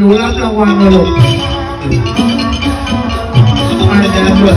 นูรับรางวัลนะลูกมาเดินด้วย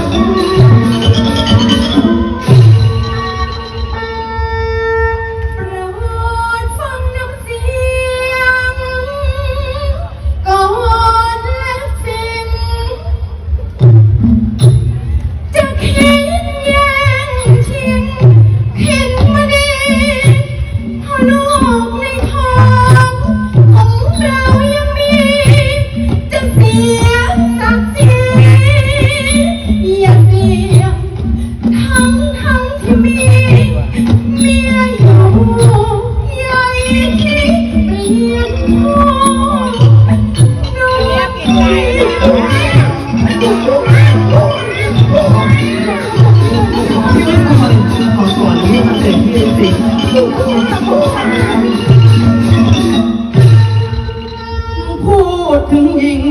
พูดถึงหญิง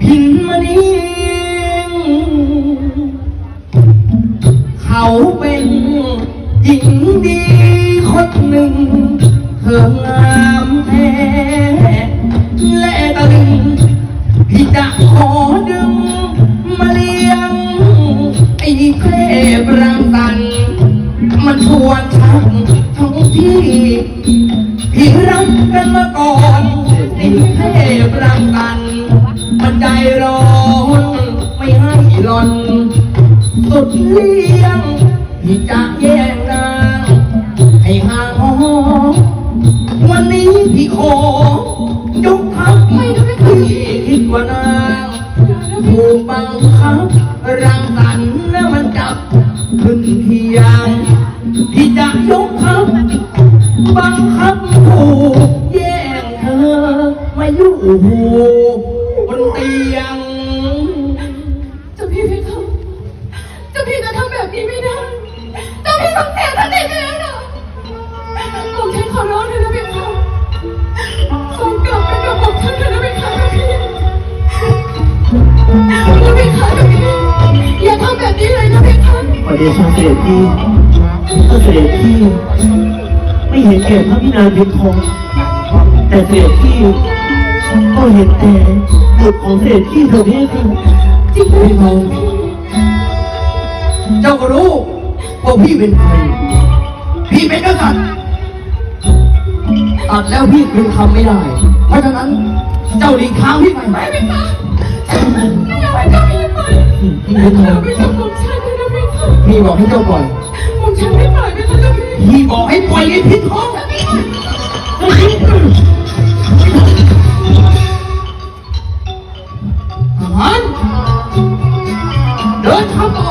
พินมานีเขาเป็นหญิงดีคนหนึ่ง เธองามแท้และตะลึงพี่จะขอดึงมาเลี้ยงไอ้เทพรังสรรค์ มันชวนชักทั้งพี่พี่รักกันมาก่อนไอ้เทพรังสรรค์มันใจร้อนไม่ให้หลอน สุดเลี้ยงพี่จะแย่งนางให้ห่างหอวันนี้พี่ขอยกทัพไม่ได้พี่คิดว่านางถูกบังคับรังสรรค์แล้วมันจับขึ้นเทียง พี่จะยกทัพบังคับถูกแย่งเธอมาอยู่บนเตียง เจ้าพี่เพคะเจ้าพี่จะทำแบบนี้ไม่ได้ เจ้าพี่ต้องเสียสติไปแล้วนะผมฉันขอร้องเธอนะเพคะส่งกลับไปกับผมฉันเถอะนะเพคะเจ้าพี่นะเพคะเจ้าพี่อย่าทำแบบนี้เลยนะเพคะขอเดชะเสด็จพี่ ถ้าเสด็จพี่ ไม่เห็นแก่พระพินายเพียงทองแต่เสด็จพี่ก็เห็นแต่บุตรของเสด็จพี่เธอพี่คือจริงไหมพี่ทองเจ้าก็รู้ว่าพี่เป็นใครพี่เป็นกษัตริย์ตัดแล้วพี่คืนคำไม่ได้ เพราะฉะนั้นเจ้าหลีกทางพี่ไปไหมไม่เพคะไม่อยากให้เจ้าพี่ไปพี่เป็นทองไม่ทำ พี่บอกให้เจ้าปล่อย ผมฉันไม่ปล่อยเพคะเจ้าพี่พี่บอกให้ปล่อยไอ้พิษทองทหารเดินทางต่อ